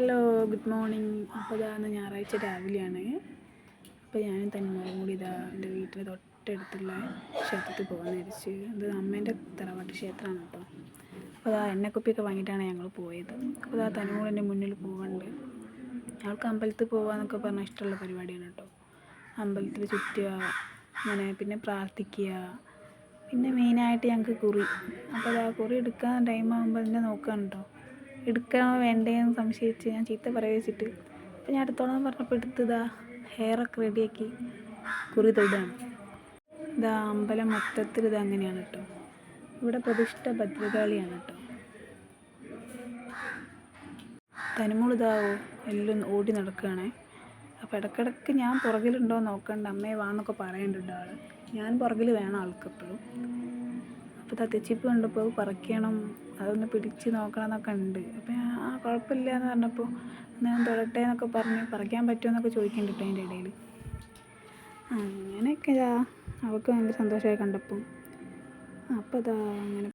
Hello good morning. അപ്പോൾ ഇതാ ഇന്ന് ഞായറാഴ്ച രാവിലെയാണ്. അപ്പോൾ ഞാൻ തന്മോളും കൂടി ഇതാ എന്റെ വീട്ടിൽ തൊട്ടടുത്തുള്ള ക്ഷേത്രത്തിൽ പോകാൻ വിചാരിച്ച്. അത് അമ്മേന്റെ തറവാട്ട് ക്ഷേത്രമാണ് കേട്ടോ. അപ്പോൾ അതാ എണ്ണക്കുപ്പിയൊക്കെ വാങ്ങിയിട്ടാണ് ഞങ്ങൾ പോയത്. അപ്പോൾ അതാ തനിമോൾ എന്റെ മുന്നിൽ പോകാണ്ട് ഞങ്ങൾക്ക് അമ്പലത്തിൽ പോകാമെന്നൊക്കെ പറഞ്ഞാൽ ഇഷ്ടമുള്ള പരിപാടിയാണ് കേട്ടോ. അമ്പലത്തിൽ ചുറ്റുക അങ്ങനെ പിന്നെ പ്രാർത്ഥിക്കുക. പിന്നെ മെയിനായിട്ട് ഞങ്ങൾക്ക് കുറി. അപ്പോൾ അതാ കുറി എടുക്കാൻ ടൈം ആകുമ്പോൾ അതിനെ നോക്കുകയാണ് കേട്ടോ. എടുക്കണോ വേണ്ടേന്ന് സംശയിച്ച് ഞാൻ ചീത്ത പറയുക വെച്ചിട്ട് അപ്പോൾ ഞാൻ എടുത്തോളാം പറഞ്ഞപ്പോൾ എടുത്തതാ ഹെയറൊക്കെ റെഡിയാക്കി കുറി തൊടുകയാണ് ഇതാ അമ്പലം മൊത്തത്തിൽ ഇത് അങ്ങനെയാണ് കേട്ടോ ഇവിടെ പ്രതിഷ്ഠ ഭദ്രകാളിയാണ് കേട്ടോ തനിമുളിതാവോ എല്ലാം ഓടി നടക്കുകയാണേ അപ്പോൾ ഇടയ്ക്കിടയ്ക്ക് ഞാൻ പുറകിലുണ്ടോ നോക്കണ്ട. അമ്മയെ വാന്നൊക്കെ പറയുന്നുണ്ട് ആൾ ഞാൻ പുറകിൽ വേണം ആൾക്ക് എപ്പോഴും അപ്പോൾ ഇതാ തെച്ചിപ്പ് കണ്ടപ്പോൾ പറിക്കണം അതൊന്ന് പിടിച്ച് നോക്കണം എന്നൊക്കെ ഉണ്ട്. അപ്പോൾ ഞാൻ ആ കുഴപ്പമില്ല എന്ന് പറഞ്ഞപ്പോൾ ഞാൻ തൊടട്ടെ എന്നൊക്കെ പറഞ്ഞ് പറിക്കാൻ പറ്റുമോ എന്നൊക്കെ ചോദിക്കുന്നുണ്ട് അതിന്റെ ഇടയിൽ അങ്ങനെയൊക്കെ അവൾക്ക് ഭയങ്കര സന്തോഷമായി കണ്ടപ്പോൾ അപ്പോൾ അതാ അങ്ങനെ